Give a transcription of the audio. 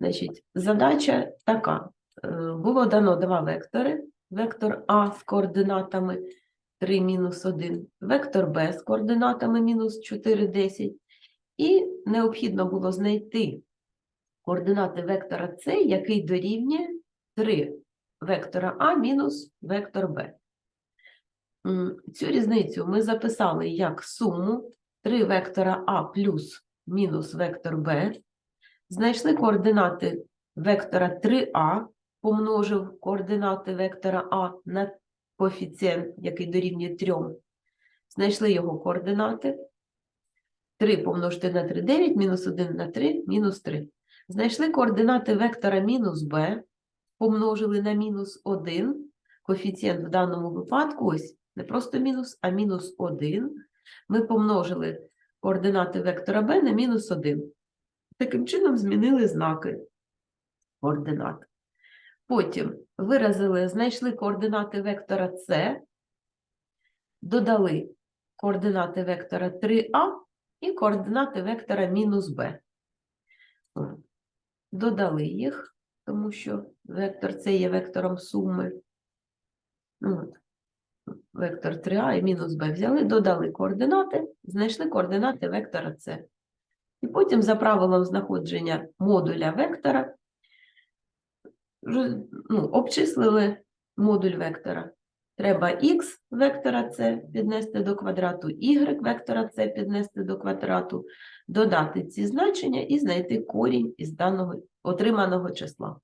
Значить, задача така. Е, Було дано два вектори. Вектор А з координатами 3, мінус 1, вектор Б з координатами мінус 4, 10. І необхідно було знайти координати вектора С, який дорівнює 3 вектора А мінус вектор Б. Цю різницю ми записали як суму 3 вектора А плюс мінус вектор Б. Знайшли координати вектора 3А, помножив координати вектора А на коефіцієнт, який дорівнює 3. Знайшли його координати. 3 помножити на 3 – 9, мінус 1 на 3, мінус 3. Знайшли координати вектора мінус b, помножили на мінус 1. Коефіцієнт в даному випадку ось не просто мінус, а мінус 1. Ми помножили координати вектора b на мінус 1. Таким чином змінили знаки координат. Потім виразили, знайшли координати вектора c, додали координати вектора 3а і координати вектора мінус. О, Додали їх, тому що вектор це є вектором суми. Ну. Вектор 3а і мінус b взяли, додали координати, знайшли координати вектора c. І потім за правилом знаходження модуля вектора ну, обчислили модуль вектора. Треба х вектора c піднести до квадрату, y вектора c піднести до квадрату, додати ці значення і знайти корінь із даного отриманого числа.